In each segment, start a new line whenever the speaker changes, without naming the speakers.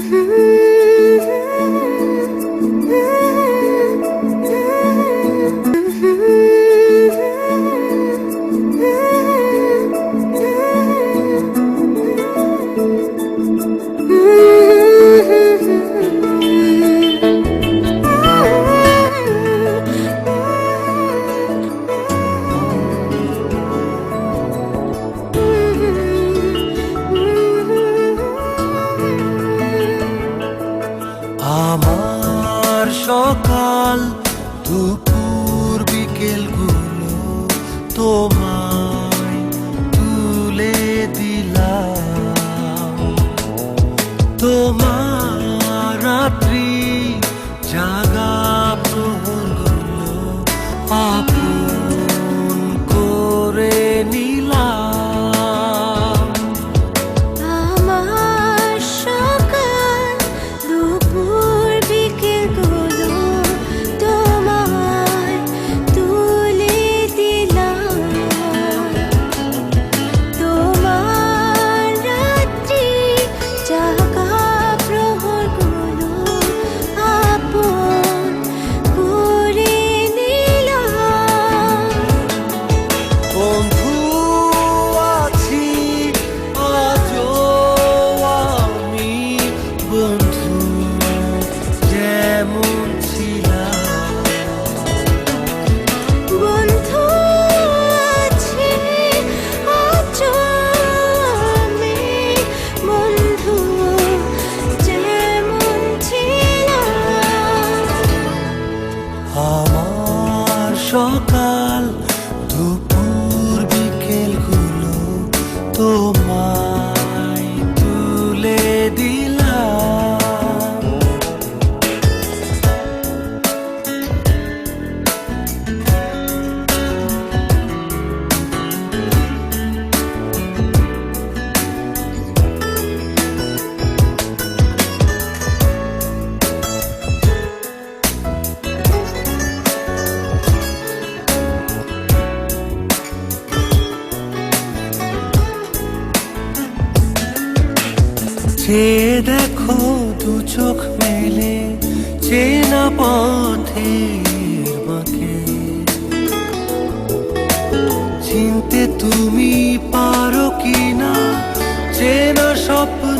Mm-hmm. সকাল দুপুর বিকেলগুলো তোমায় তুলে দিলাম। তোমার
সকাল দুপুর বিকেলগুলো তোমায়
যে দেখো দু চোখ মেলে চেনা পথের বাঁকে চিনতে তুমি পারো কিনা চেনা স্বপ্নটাকে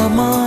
amar.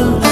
mal